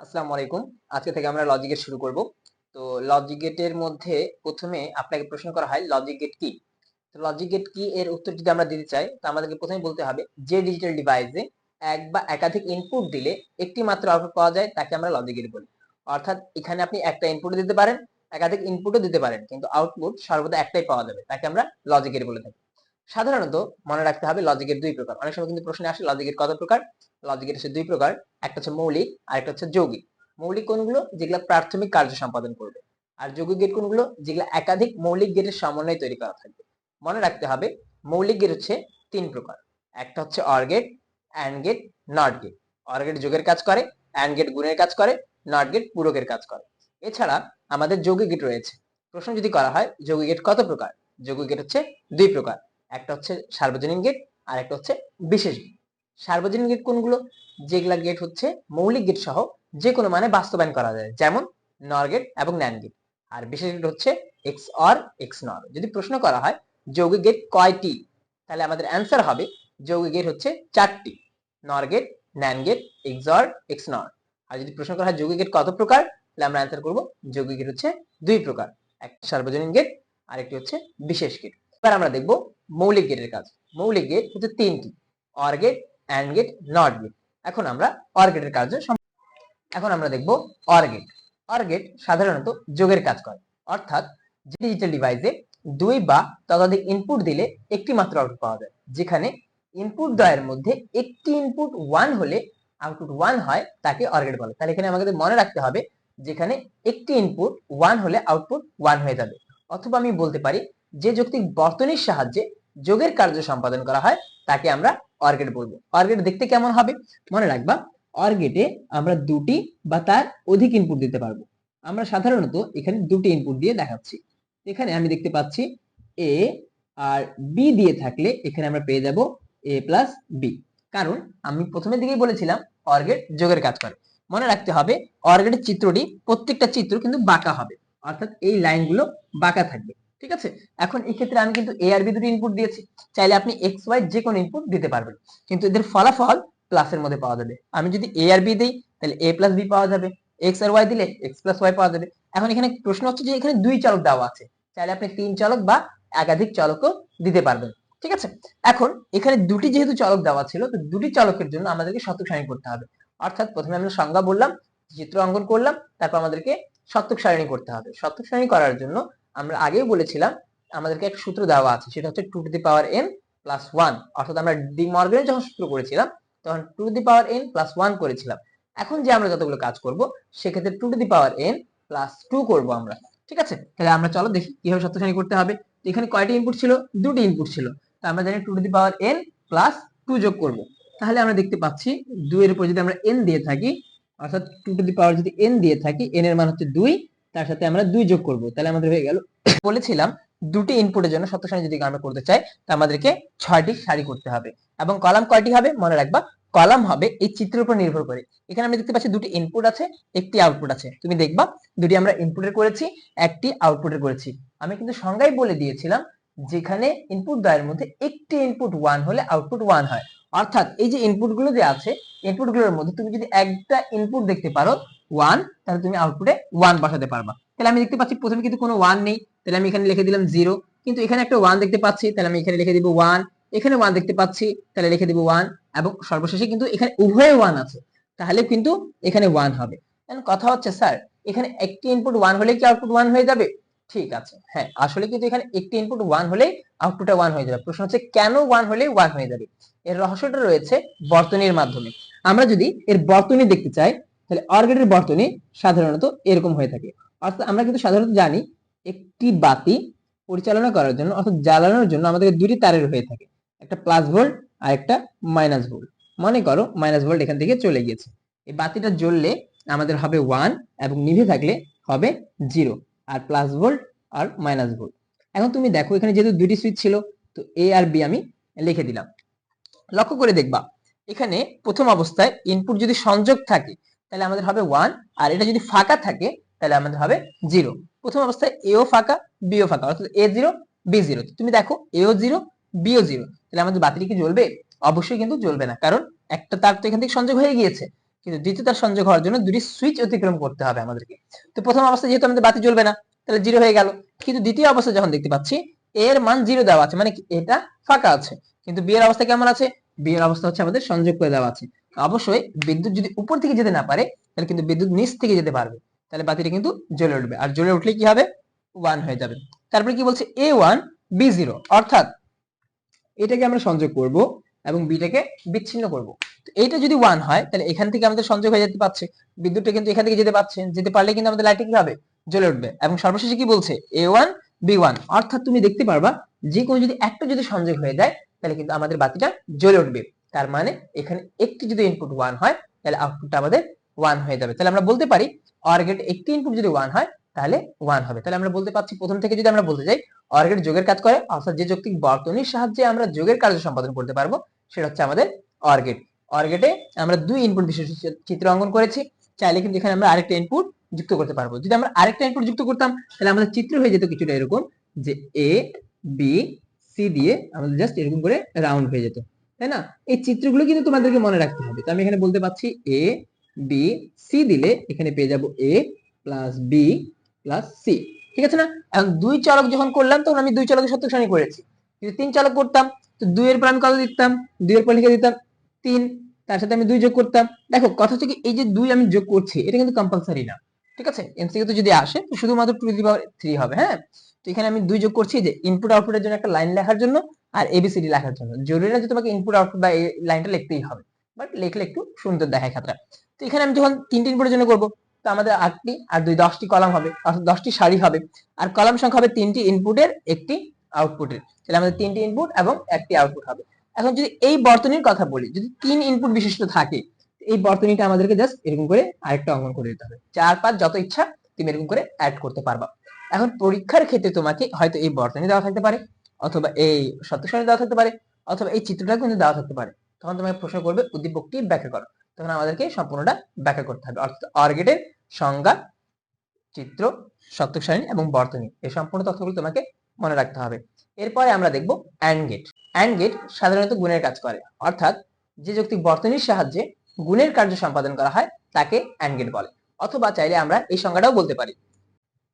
আসসালামু আলাইকুম। আজকে থেকে আমরা লজিক গেট শুরু করব। তো লজিক গেটের মধ্যে প্রথমে আপনাকে প্রশ্ন করা হয় লজিক গেট কি? তো লজিক গেট কি এর উত্তর যদি আমরা দিতে চাই, তো আমাদেরকে প্রথমে বলতে হবে, যে ডিজিটাল ডিভাইসে এক বা একাধিক ইনপুট দিলে একটি মাত্র আউটপুট পাওয়া যায়, তাকে আমরা লজিক গেট বলি। অর্থাৎ এখানে আপনি একটা ইনপুট দিতে পারেন, একাধিক ইনপুটও দিতে পারেন, কিন্তু আউটপুট সর্বদা একটাই পাওয়া যাবে, তাকে আমরা লজিক গেট বলে থাকি। সাধারণত মনে রাখতে হবে লজিকের দুই প্রকার। অনেক সময় কিন্তু প্রশ্নে আসে লজিকের কত প্রকার? লজিকের হচ্ছে দুই প্রকার, একটা হচ্ছে মৌলিক আর একটা হচ্ছে যৌগিক। মৌলিক কোনগুলো? যেগুলো প্রাথমিক কার্য সম্পাদন করবে। আর যৌগিক গেট কোনগুলো? যেগুলো একাধিক মৌলিক গেটের সমন্বয়ে তৈরি করা থাকবে। মনে রাখতে হবে মৌলিক গেট হচ্ছে তিন প্রকার। একটা হচ্ছে or gate and gate not gate or gate যোগের কাজ করে অ্যান্ড গেট গুণের কাজ করে নট গেট পূরকের কাজ করে। এছাড়া আমাদের যৌগিক গেট রয়েছে। প্রশ্ন যদি করা হয়, যৌগিক গেট কত প্রকার? যৌগিক গেট হচ্ছে দুই প্রকার। একটা হচ্ছে সার্বজনীন গেট আর একটা হচ্ছে বিশেষ গেট সার্বজনীন গেট কোনগুলো? যেগুলা গেট হচ্ছে মৌলিক গেট সহ যে কোনো মানে বাস্তবায়ন করা যায়, যেমন নর গেট এবং ন্যান গেট আর বিশেষ গেট হচ্ছে এক্স অর এক্স নর যদি প্রশ্ন করা হয়, যৌগিক গেট কয়টি? তাহলে আমাদের অ্যান্সার হবে, যৌগিক গেট হচ্ছে চারটি। Nor gate NAND gate XOR XNOR আর যদি প্রশ্ন করা হয় যৌগিক গেট কত প্রকার? তাহলে আমরা অ্যান্সার করব, যৌগিক গেট হচ্ছে দুই প্রকার। এক সার্বজনীন গেট আর একটি হচ্ছে বিশেষ গেট এবার আমরা দেখব মৌলিক গেটের কাজ। মৌলিক গেট হচ্ছে তিনটি। Or gate and gate not gate এখন আমরা অর গেটের কাজ এখন আমরা দেখব অর গেট অর গেট সাধারণত যোগের কাজ করে। অর্থাৎ ডিজিটাল ডিভাইসে দুই বা ততোধিক ইনপুট দিলে একটি মাত্র আউটপুট পাওয়া যায়। যেখানে ইনপুট দ্বয়ের মধ্যে একটি ইনপুট ওয়ান হলে আউটপুট ওয়ান হয়, তাকে অর গেট বলে। তাহলে এখানে আমাদের মনে রাখতে হবে, যেখানে একটি ইনপুট ওয়ান হলে আউটপুট ওয়ান হয়ে যাবে। অথবা আমি বলতে পারি যে যৌক্তিক বর্তনীর সাহায্যে যোগের কার্য সম্পাদন করা হয়, তাকে আমরা অর্গেট বলব। অর্গেট দেখতে কেমন হবে? মনে রাখবা, অর্গেটে আমরা দুটি বা তার অধিক ইনপুট দিতে পারব। আমরা সাধারণত এখানে দুটি ইনপুট দিয়ে দেখাচ্ছি। এখানে আমি দেখতে পাচ্ছি এ আর বি দিয়ে থাকলে এখানে আমরা পেয়ে যাব এ প্লাস বি কারণ আমি প্রথমের দিকেই বলেছিলাম, অর্গেট যোগের কাজ করে। মনে রাখতে হবে, অর্গেটের চিত্রটি প্রত্যেকটা চিত্র কিন্তু বাঁকা হবে। অর্থাৎ এই লাইনগুলো বাঁকা থাকবে। ঠিক আছে? এখন এই ক্ষেত্রে আমি কিন্তু এ আর বি দুটো ইনপুট দিয়েছি। চাইলে আপনি এক্স ওয়াই যে কোনো ইনপুট দিতে পারবেন। কিন্তু এদের ফলাফল প্লাসের মধ্যে পাওয়া যাবে। আমি যদি এ আর বি দিই, তাহলে এ প্লাস বি পাওয়া যাবে। এক্স আর ওয়াই দিলে এক্স প্লাস ওয়াই পাওয়া যাবে। এখন এখানে প্রশ্ন হচ্ছে যে এখানে দুই চালক দেওয়া আছে। চাইলে আপনি তিন চালক বা একাধিক চালকও দিতে পারবেন। ঠিক আছে? এখন এখানে দুটি যেহেতু চালক দেওয়া ছিল, তো দুটি চালকের জন্য আমাদেরকে শতক সারণী করতে হবে। অর্থাৎ প্রথমে আমরা সংজ্ঞা বললাম, চিত্র অঙ্কন করলাম, তারপর আমাদেরকে শতক সারণী করতে হবে। শতক সারণী করার জন্য আমরা আগেই বলেছিলাম, আমাদেরকে একটা সূত্র দেওয়া আছে, সেটা হচ্ছে two to the power n plus one অর্থাৎ আমরা ডি মর্গানের যখন সূত্র করেছিলাম, তখন two to the power n plus one করেছিলাম। এখন যে আমরা যতগুলো কাজ করব, সেক্ষেত্রে two to the power n plus two করব আমরা। ঠিক আছে? তাহলে আমরা চলো দেখি কীভাবে সত্যসানী করতে হবে। এখানে কয়টি ইনপুট ছিল? দুটি ইনপুট ছিল। তো আমরা জানি two to the power n plus two যোগ করব। তাহলে আমরা দেখতে পাচ্ছি দুইয়ের উপর যদি আমরা এন দিয়ে থাকি, অর্থাৎ টু টু দি পাওয়ার যদি এন দিয়ে থাকি এন এর মান হচ্ছে দুই। তার সাথে আমরা দুই যোগ করব। তাহলে আমাদের হয়ে গেল। বলেছিলাম, দুটি ইনপুটের জন্য সত্য সারণী যদি আমরা করতে চাই, তা আমাদেরকে ছয়টি সারি করতে হবে। এবং কলাম কয়টি হবে? মনে রাখবা, কলাম হবে এই চিত্রের উপর নির্ভর করে। এখানে আমি দেখতে পাচ্ছি দুটি ইনপুট আছে, একটি আউটপুট আছে। তুমি দেখবা, দুটি আমরা ইনপুটের করেছি, একটি আউটপুটের করেছি। আমি কিন্তু সংজ্ঞায় বলে দিয়েছিলাম, যেখানে ইনপুট দ্বয়ের মধ্যে একটি ইনপুট ওয়ান হলে আউটপুট ওয়ান হয়। অর্থাৎ এই যে ইনপুটগুলো যে আছে ইনপুটগুলোর মধ্যে তুমি যদি একটা ইনপুট দেখতে পারো ওয়ান তাহলে তুমি আউটপুটে ওয়ান বসাতে পারবা। তাহলে আমি দেখতে পাচ্ছি প্রথমে কিন্তু কোনো ওয়ান নেই, তাহলে আমি এখানে লিখে দিলাম জিরো কিন্তু এখানে একটা ওয়ান দেখতে পাচ্ছি, তাহলে আমি এখানে লিখে দিব ওয়ান এখানে ওয়ান দেখতে পাচ্ছি, তাহলে লিখে দিব ওয়ান এবং সর্বশেষে কিন্তু এখানে উভয় ওয়ান আছে। তাহলে কিন্তু এখানে ওয়ান হবে। কথা হচ্ছে স্যার এখানে একটি ইনপুট ওয়ান হলে কি আউটপুট ওয়ান হয়ে যাবে? ঠিক আছে হ্যাঁ আসলে কিন্তু এখানে একটি ইনপুট ওয়ান হলে আউটপুটে ওয়ান হয়ে যাবে। প্রশ্ন হচ্ছে, কেন ওয়ান হলে ওয়ান হয়ে যাবে? এর রহস্যটা রয়েছে বর্তনীর মাধ্যমে। আমরা যদি এর বর্তনী দেখতে চাই, তাহলে অর্গেটের বর্তনী সাধারণত এরকম হয়ে থাকে। অর্থাৎ আমরা কিন্তু সাধারণত জানি একটি বাতি পরিচালনা করার জন্য অর্থাৎ জ্বালানোর জন্য আমাদের দুটি তারের হয়ে থাকে, একটা প্লাস ভোল্ট আর একটা মাইনাস ভোল্ট মনে করো মাইনাস ভোল্ট এখান থেকে চলে গিয়েছে। এই বাতিটা জ্বললে আমাদের হবে ওয়ান এবং নিভে থাকলে হবে জিরো আর প্লাস ভোল্ট আর মাইনাস ভোল্ট এখন তুমি দেখো এখানে যেহেতু দুটি সুইচ ছিল, তো এ আর বি আমি লিখে দিলাম। লক্ষ্য করে দেখবা এখানে প্রথম অবস্থায় ইনপুট যদি সংযোগ থাকে, তাহলে আমাদের হবে ওয়ান আর এটা যদি ফাঁকা থাকে, তাহলে আমাদের হবে জিরো প্রথম অবস্থায় এও ফাঁকা বিও ফাঁকা, অর্থাৎ এ জিরো বি জিরো তুমি দেখো এও জিরো বিও জিরো তাহলে আমাদের বাতিটি কি জ্বলবে? অবশ্যই কিন্তু জ্বলবে না, কারণ একটা তার তো এখান থেকে সংযোগ হয়ে গিয়েছে। কিন্তু দ্বিতীয় তার সংযোগ হওয়ার জন্য দুটি সুইচ অতিক্রম করতে হবে আমাদেরকে। তো প্রথম অবস্থায় যেহেতু আমাদের বাতি জ্বলবে না, তাহলে জিরো হয়ে গেল। কিন্তু দ্বিতীয় অবস্থা যখন দেখতে পাচ্ছি এর মান জিরো দেওয়া আছে মানে এটা ফাঁকা আছে। কিন্তু বিয়ের অবস্থা কেমন আছে? বি এর অবস্থা হচ্ছে আমাদের সংযোগ করে দেওয়া আছে। অবশ্যই বিদ্যুৎ যদি উপর থেকে যেতে না পারে, তাহলে কিন্তু বিদ্যুৎ নিচ থেকে যেতে পারবে। তাহলে বাতিটা কিন্তু জ্বলে উঠবে। আর জ্বলে উঠলে কি হবে? ওয়ান হয়ে যাবে। তারপরে কি বলছে? এ ওয়ান বি জিরো অর্থাৎ এটাকে আমরা সংযোগ করব এবং বিটাকে বিচ্ছিন্ন করব। এইটা যদি ওয়ান হয়, তাহলে এখান থেকে আমাদের সংযোগ হয়ে যেতে পারছে। বিদ্যুৎটা কিন্তু এখান থেকে যেতে পারছে। যেতে পারলে কিন্তু আমাদের লাইটে হবে? জ্বলে উঠবে। এবং সর্বশেষে কি বলছে? এ ওয়ান বি ওয়ান অর্থাৎ তুমি দেখতে পারবা যে কোনো যদি একটা যদি সংযোগ হয়ে যায় তাহলে কিন্তু আমাদের বাতিটা জ্বলে উঠবে। তার মানে এখানে একটি যদি ইনপুট ওয়ান হয়, তাহলে আউটপুটটা আমাদের ওয়ান হয়ে যাবে। তাহলে আমরা বলতে পারি অর গেট একটি ইনপুট যদি ওয়ান হয়, তাহলে ওয়ান হবে। তাহলে আমরা বলতে পারছি, প্রথম থেকে যদি আমরা বলতে যাই অর গেট যোগের কাজ করে, অর্থাৎ যে যৌক্তিক বর্তনীর সাহায্যে আমরা যোগের কার্য সম্পাদন করতে পারব, সেটা হচ্ছে আমাদের অর গেট অর গেটে আমরা দুই ইনপুট বিশিষ্ট চিত্র অঙ্কন করেছি। চাইলে কিন্তু এখানে আমরা আরেকটা ইনপুট যুক্ত করতে পারব। যদি আমরা আরেকটা ইনপুট যুক্ত করতাম, তাহলে আমাদের চিত্র হয়ে যেত কিছুটা এরকম যে এ বি সি দিয়ে আমাদের জাস্ট এরকম করে রাউন্ড হয়ে যেত, তাই না? এই চিত্রগুলো কিন্তু তোমাদেরকে মনে রাখতে হবে। তো আমি এখানে বলতে পারছি এ বি সি দিলে এখানে পেয়ে যাব A plus B plus C ঠিক আছে না? এখন দুই চলক যখন করলাম, তখন আমি দুই চলকের সত্য শ্রেণি করেছি। যদি তিন চলক করতাম, তো দুইয়ের পর আমি কত দিতাম? দুইয়ের পর লিখে দিতাম তিন, তার সাথে আমি দুই যোগ করতাম। দেখো, কথা হচ্ছে কি, এই যে দুই আমি যোগ করছি, এটা কিন্তু কম্পালসারি না, ঠিক আছে? এমসিকিউ তো যদি আসে, তো শুধুমাত্র টু দি পাওয়ার থ্রি হবে হ্যাঁ? তো এখানে আমি দুই যোগ করছি যে ইনপুট আউটপুটের জন্য একটা লাইন লেখার জন্য আর এবিসিডি লেখার জন্য। জরুরি না যে তোমাকে ইনপুট আউটপুট বা এই লাইনটা লিখতেই হবে বাট লিখলে একটু সুন্দর দেখায় খাতাটা তো এখানে আমি যখন তিনটি ইনপুটের জন্য করব, তো আমাদের আটটি আর দুই দশটি কলাম হবে, অর্থাৎ দশটি সারি হবে, আর কলাম সংখ্যা হবে তিনটি ইনপুটের একটি আউটপুটের তাহলে আমাদের তিনটি ইনপুট এবং একটি আউটপুট হবে। এখন যদি এই বর্তনীর কথা বলি, যদি তিন ইনপুট বিশিষ্ট থাকে, এই বর্তনীটা আমাদেরকে জাস্ট এরকম করে আরেকটা অঙ্কন করে দিতে হবে। চার, পাঁচ যত ইচ্ছা, তুমি এরকম করে অ্যাড করতে পারবা। এখন পরীক্ষার ক্ষেত্রে তোমাকে হয়তো এই বর্তনী দেওয়া থাকতে পারে, অথবা এই সত্যসারী দেওয়া থাকতে পারে, অথবা এই চিত্রটা কিন্তু দেওয়া থাকতে পারে। তখন তোমাকে প্রশ্ন করবে, উদ্দীপকটি ব্যাখ্যা করো। তখন আমাদেরকে সম্পূর্ণটা ব্যাখ্যা করতে হবে, অর্থাৎ অর্গেটের সংজ্ঞা, চিত্র সত্যক সারণী এবং বর্তনী, এই সম্পূর্ণ তথ্যগুলো তোমাকে মনে রাখতে হবে। এরপরে আমরা দেখব অ্যান্ড গেট অ্যান্ড গেট সাধারণত গুণের কাজ করে, অর্থাৎ যে যৌক্তিক বর্তনীর সাহায্যে গুণের কার্য সম্পাদন করা হয়, তাকে অ্যান্ড গেট বলে। অথবা চাইলে আমরা এই সংজ্ঞাটাও বলতে পারি।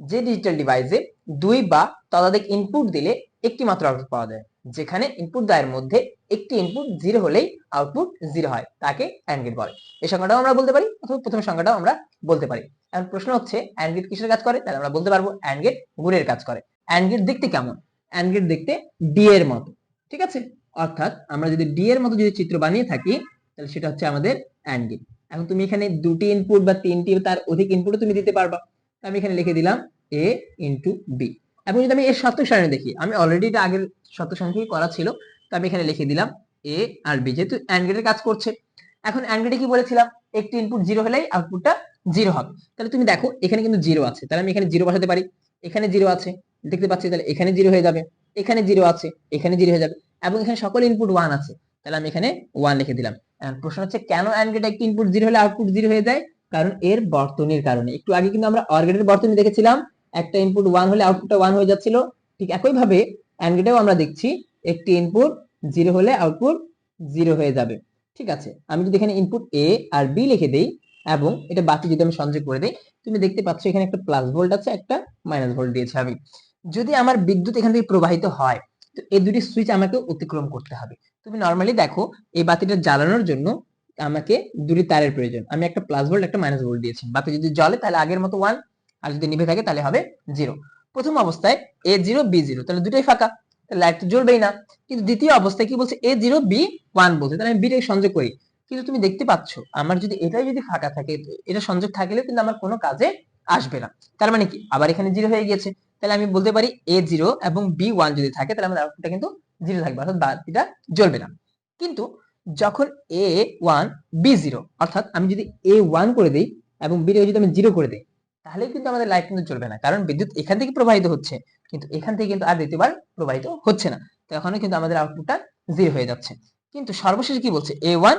যে ডিজিটাল ডিভাইসে দুই বা ততোধিক ইনপুট দিলে একটি মাত্র আউটপুট পাওয়া যায়। যেখানে ইনপুট দায়ের মধ্যে একটি ইনপুট জিরো হলেই আউটপুট জিরো হয়, তাকে অ্যান্ড গেট বলে। এই সংখ্যাটাও আমরা বলতে পারি, অথবা প্রথম সংখ্যাটাও আমরা বলতে পারি। এখন প্রশ্ন হচ্ছে অ্যান্ড গেট কিসের কাজ করে? তাহলে আমরা বলতে পারব অ্যান্ড গেট গুণের কাজ করে। অ্যান্ড গেট দেখতে কেমন? অ্যান্ড গেট দেখতে ডি এর মতো, ঠিক আছে? অর্থাৎ আমরা যদি ডি এর মতো যদি চিত্র বানিয়ে থাকি, তাহলে সেটা হচ্ছে আমাদের অ্যান্ড গেট এখন তুমি এখানে দুটি ইনপুট বা তিনটি তার অধিক ইনপুটও তুমি দিতে পারবা। আমি এখানে লিখে দিলাম এ ইন্টু বি এবং যদি আমি এর সত্য সারণী দেখি, আমি অলরেডি এটা আগের সত্য সারণী করা ছিল, তো আমি এখানে লিখে দিলাম এ আর বি যেহেতু অ্যান্ড গেটের কাজ করছে। এখন অ্যান্ড গেটে কি বলেছিলাম? একটি ইনপুট জিরো হলেই আউটপুটটা জিরো হবে। তাহলে তুমি দেখো, এখানে কিন্তু জিরো আছে। তাহলে আমি এখানে জিরো বসাতে পারি। এখানে জিরো আছে। দেখতে পাচ্ছি, তাহলে এখানে জিরো হয়ে যাবে। এখানে জিরো আছে। এখানে জিরো হয়ে যাবে। এবং এখানে সকল ইনপুট ওয়ান আছে। তাহলে আমি এখানে ওয়ান লিখে দিলাম। প্রশ্ন হচ্ছে, কেন অ্যান্ড একটি ইনপুট জিরো হলে আউটপুট জিরো হয়ে যায়? কারণ এর বর্তনীর কারণে। একটু আগে কিন্তু আমরা অর গেটের বর্তনী দেখেছিলাম, একটা ইনপুট ওয়ান হলে আউটপুটটা ওয়ান হয়ে যাচ্ছিল, ঠিক একই ভাবে অ্যান্ড গেটেও আমরা দেখছি একটি ইনপুট জিরো হলে আউটপুট জিরো হয়ে যাবে। ঠিক আছে, আমি যদি এখানে ইনপুট এ আর বি লিখে দেই, এবং এটা বাকি যদি আমি সংযোগ করে দেই, তুমি দেখতে পাচ্ছ এখানে একটা প্লাস ভোল্ট আছে, একটা মাইনাস ভোল্ট দিয়েছে আমি। যদি আমার বিদ্যুৎ এখান থেকে প্রবাহিত হয়, তো এই দুটি সুইচ আমাকে অতিক্রম করতে হবে। তুমি নর্মালি দেখো, এই বাতিটা জ্বালানোর জন্য আমাকে দুটি তারের প্রয়োজন। আমি একটা প্লাস ভোল্ট একটা মাইনাস ভোল্ট দিয়েছি। বাতি যদি জ্বলে তাহলে আগের মতো ওয়ান আর যদি নিভে থাকে, তাহলে হবে জিরো প্রথম অবস্থায় এ জিরো বি জিরো তাহলে দুটোই ফাঁকা। লাইট তো জ্বলবেই না। কিন্তু দ্বিতীয় অবস্থায় কি বলছে? এ জিরো বি ওয়ান বলছে। তাহলে আমি বিটাকে সংযোগ করি। কিন্তু তুমি দেখতে পাচ্ছ, আমার যদি এটাই যদি ফাঁকা থাকে এটা সংযোগ থাকলেও কিন্তু আমার কোনো কাজে আসবে না। তার মানে কি? আবার এখানে জিরো হয়ে গিয়েছে। তাহলে আমি বলতে পারি এ জিরো এবং বি ওয়ান যদি থাকে, তাহলে আমার আউটপুটটা কিন্তু জিরো থাকবে। অর্থাৎ বাতিটা জ্বলবে না। কিন্তু যখন এ ওয়ান বি জিরো অর্থাৎ আমি যদি এ ওয়ান করে দিই এবং বিটাকে যদি আমি জিরো করে দিই, তাহলে কিন্তু আমাদের লাইট কিন্তু চলবে না। কারণ বিদ্যুৎ এখান থেকে প্রবাহিত হচ্ছে, কিন্তু এখান থেকে কিন্তু আর দ্বিতীয়বার প্রবাহিত হচ্ছে না। তখনও কিন্তু আমাদের আউটপুটটা জিরো হয়ে যাচ্ছে। কিন্তু সর্বশেষ কি বলছে? এ ওয়ান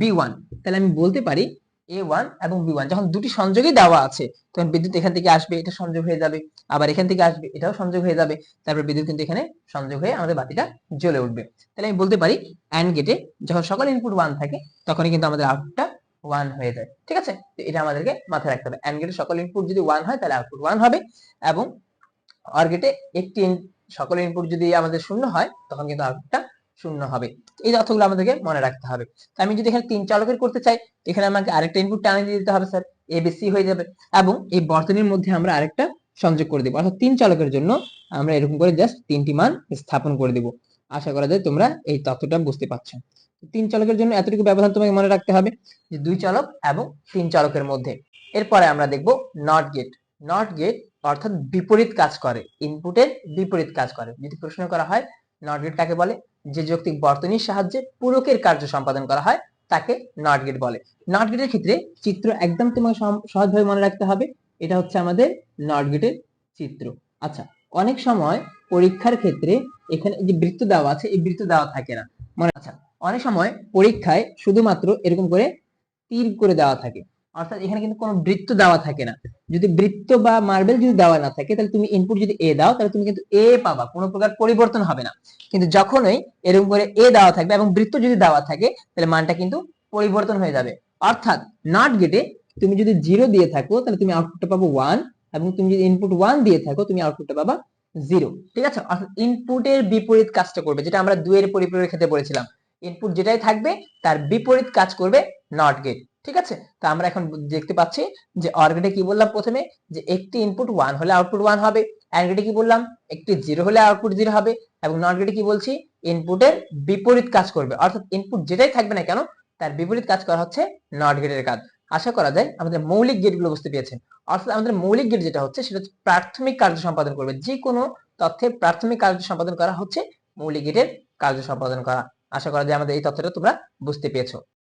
বি ওয়ান তাহলে আমি বলতে পারি এ ওয়ান এবং বি ওয়ান যখন দুটি সংযোগই দেওয়া আছে, তখন বিদ্যুৎ এখান থেকে আসবে, এটা সংযোগ হয়ে যাবে। আবার এখান থেকে আসবে, এটাও সংযোগ হয়ে যাবে। তারপর বিদ্যুৎ কিন্তু এখানে সংযোগ হয়ে আমাদের বাতিটা জ্বলে উঠবে। তাহলে আমি বলতে পারি অ্যান্ড গেটে যখন সকল ইনপুট ওয়ান থাকে, তখনই কিন্তু আমাদের আউটপুটটা ওয়ান হয়ে যায়। ঠিক আছে? তো এটা আমাদেরকে মাথায় রাখতে হবে। অ্যান্ড গেটে সকল ইনপুট যদি ওয়ান হয়, তাহলে আউটপুট ওয়ান হবে এবং অর গেটে একটি সকল ইনপুট যদি আমাদের শূন্য হয়, তখন কিন্তু আউটপুটটা শূন্য হবে। এই তথ্যগুলো আমাদেরকে মনে রাখতে হবে। আমি যদি এখানে তিন চালকের করতে চাই, এখানে আমাকে আরেকটা ইনপুট টানে দিয়ে দিতে হবে স্যার এ বি সি হয়ে যাবে। এবং এই বর্তনীর মধ্যে আমরা আরেকটা সংযোগ করে দেবো। অর্থাৎ তিন চালকের জন্য আমরা এরকম করে জাস্ট তিনটি মান স্থাপন করে দেবো। আশা করা যায় তোমরা এই তথ্যটা বুঝতে পারছ। তিন চালকের জন্য এতটুকু ব্যবধান তোমাকে মনে রাখতে হবে যে দুই চালক এবং তিন চালকের মধ্যে। এরপরে আমরা দেখব নট গেট নট গেট অর্থাৎ বিপরীত কাজ করে। ইনপুটের বিপরীত কাজ করে। যদি প্রশ্ন করা হয় নট গেট কাকে বলে? যে যৌক্তিক বর্তনীর সাহায্যে পূরকের কার্য সম্পাদন করা হয়, তাকে নট গেট বলে। নট গেটের ক্ষেত্রে চিত্র একদম তোমাকে সহজভাবে মনে রাখতে হবে, এটা হচ্ছে আমাদের নট গেটের চিত্র। আচ্ছা অনেক সময় পরীক্ষার ক্ষেত্রে এখানে যে বৃত্ত দেওয়া আছে, এই বৃত্ত দেওয়া থাকে না। মনে আচ্ছা অনেক সময় পরীক্ষায় শুধুমাত্র এরকম করে তীর করে দেওয়া থাকে। অর্থাৎ এখানে কিন্তু কোনো বৃত্ত দেওয়া থাকে না। যদি বৃত্ত বা মার্বেল যদি দেওয়া না থাকে, তাহলে তুমি ইনপুট যদি এ দাও, তাহলে তুমি কিন্তু এ পাবা। কোনো প্রকার পরিবর্তন হবে না। কিন্তু যখনই এরকম করে এ দেওয়া থাকবে এবং বৃত্ত যদি দেওয়া থাকে, তাহলে মানটা কিন্তু পরিবর্তন হয়ে যাবে। অর্থাৎ নট গেটে তুমি যদি জিরো দিয়ে থাকো, তাহলে তুমি আউটপুটটা পাবো ওয়ান এবং তুমি যদি ইনপুট ওয়ান দিয়ে থাকো, তুমি আউটপুটটা পাবা জিরো ঠিক আছে? অর্থাৎ ইনপুটের বিপরীত কাজটা করবে, যেটা আমরা দুইয়ের পরিপূরকের ক্ষেত্রে বলেছিলাম। ইনপুট যেটাই থাকবে, তার বিপরীত কাজ করবে নট গেট ঠিক আছে? তো আমরা এখন দেখতে পাচ্ছি যে অর গেটে কি বললাম প্রথমে? যে একটি ইনপুট ওয়ান হলে আউটপুট ওয়ান হবে। অ্যান্ড কি বললাম? একটি জিরো হলে আউটপুট জিরো হবে। এবং নট গেটে কি বলছি? ইনপুটের বিপরীত কাজ করবে। অর্থাৎ ইনপুট যেটাই থাকবে না কেন, তার বিপরীত কাজ করা হচ্ছে নট গেটের কাজ। আশা করা যায় আমাদের মৌলিক গেটগুলো বুঝতে পেরেছেন। অর্থাৎ আমাদের মৌলিক গেট যেটা হচ্ছে, সেটা হচ্ছে প্রাথমিক কার্য সম্পাদন করবে। যে কোনো তথ্যের প্রাথমিক কার্য সম্পাদন করা হচ্ছে, মৌলিক গেটের কার্য সম্পাদন করা। আশা করা যায় আমাদের এই তথ্যটা তোমরা বুঝতে পেরেছ।